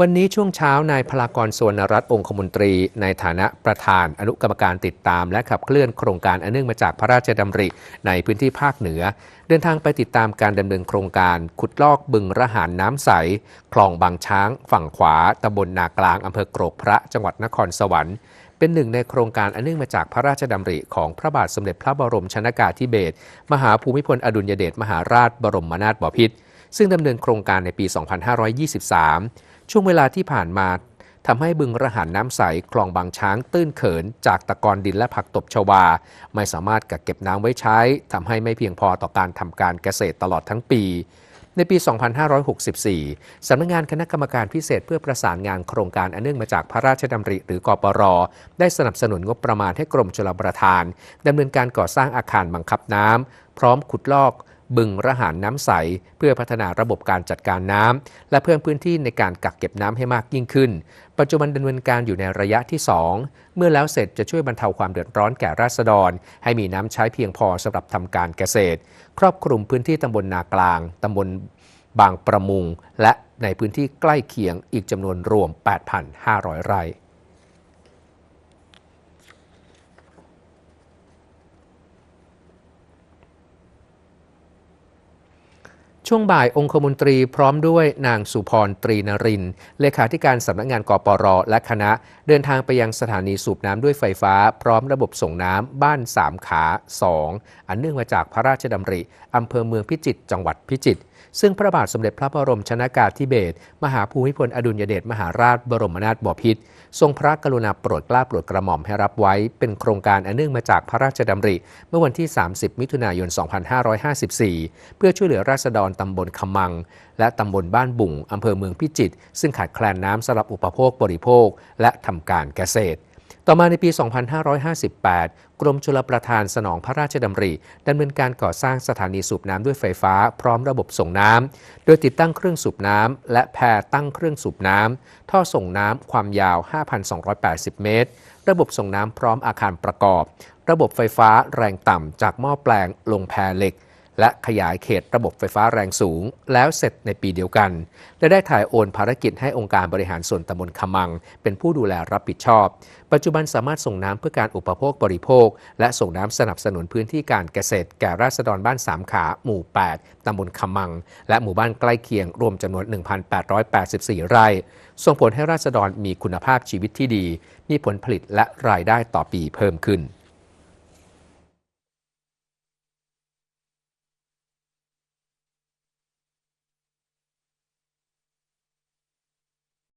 วันนี้ช่วงเช้านายพลากรสวนรัตน์องคมนตรี ในฐานะประธานอนุกรรมการติดตาม และขับเคลื่อนโครงการอันเนื่องมาจากพระราชดำริในพื้นที่ภาคเหนือ เดินทางไปติดตามการดำเนินโครงการขุดลอกบึงระหารน้ำใส คลองบางช้าง ฝั่งขวาตำบลนากลางอำเภอโกรกพระจังหวัดนครสวรรค์เป็นหนึ่งในโครงการอันเนื่องมาจากพระราชดำริของพระบาทสมเด็จพระบรมชนากาธิเบศรมหาภูมิพลอดุลยเดชมหาราชบรมนาถบพิตร ซึ่งดำเนินโครงการในปี 2523 ช่วงเวลาที่ผ่านมาทำให้บึงระหันน้ำใสคลองบางช้างตื้นเขิน จากตะกอนดินและผักตบชวา ไม่สามารถกักเก็บน้ำไว้ใช้ทำให้ไม่เพียงพอต่อการทำการเกษตรตลอดทั้งปี ในปี 2564 สำนักงงานคณะกรรมการพิเศษเพื่อประสานงานโครงการอันเนื่องมาจากพระราชดำริหรือกปรได้สนับสนุนงบประมาณให้กรมชลประทานดำเนินการก่อสร้างอาคารบังคับน้ำพร้อมขุดลอก บึงระหารน้ำใส เพื่อพัฒนาระบบการจัดการน้ำและเพิ่มพื้นที่ในการกักเก็บน้ำให้มากยิ่งขึ้น ปัจจุบันดำเนินการอยู่ในระยะที่ 2 เมื่อแล้วเสร็จจะช่วยบรรเทาความเดือดร้อนแก่ราษฎร ให้มีน้ำใช้เพียงพอสำหรับทำการเกษตร ครอบคลุมพื้นที่ตำบลนากลางตำบลบางประมุง และในพื้นที่ใกล้เคียงอีกจำนวนรวม 8,500 ไร่ ช่วงบ่ายองคมนตรีพร้อมด้วยนางสุพรตรีนริน เลขาธิการสำนักงานกปรและคณะ เดินทางไปยังสถานีสูบน้ำด้วยไฟฟ้า พร้อมระบบส่งน้ำบ้านสามขา 2 อันเนื่องมาจากพระราชดำริอำเภอเมืองพิจิตรจังหวัดพิจิตรซึ่งพระบาทสมเด็จพระบรมชนากาธิเบศรมหาภูมิพลอดุลยเดชมหาราชบรมนาถบพิตรทรงพระกรุณาโปรดเกล้าโปรดกระหม่อมให้รับไว้ เป็นโครงการอันเนื่องมาจากพระราชดำริ เมื่อวันที่ 30 มิถุนายน 2554 เพื่อช่วยเหลือราษฎรตำบลคำมัง และตำบลบ้านบุ่งอำเภอเมืองพิจิตรซึ่งขาดแคลนน้ำสำหรับอุปโภคบริโภค และทำการเกษตร ต่อมาในปี 2558 กรมชลประทานสนองพระราชดำริดำเนินการก่อสร้างสถานีสูบน้ำด้วยไฟฟ้าพร้อมระบบส่งน้ำ โดยติดตั้งเครื่องสูบน้ำและแพรตั้งเครื่องสูบน้ำ ท่อส่งน้ำความยาว 5,280 เมตร ระบบส่งน้ำพร้อมอาคารประกอบ ระบบไฟฟ้าแรงต่ำจากหม้อแปลงลงแพรเหล็ก และขยายเขตระบบไฟฟ้าแรงสูง แล้วเสร็จในปีเดียวกัน และได้ถ่ายโอนภารกิจให้องค์การบริหารส่วนตำบลขมัง เป็นผู้ดูแลรับผิดชอบ ปัจจุบันสามารถส่งน้ำเพื่อการอุปโภคบริโภค และส่งน้ำสนับสนุนพื้นที่การเกษตร แก่ราษฎรบ้านสามขา หมู่ 8ตำบลขมัง และหมู่บ้านใกล้เคียงรวมจำนวน 1,884 ไร่ ส่งผลให้ราษฎรมีคุณภาพชีวิตที่ดี มีผลผลิตและรายได้ต่อปีเพิ่มขึ้น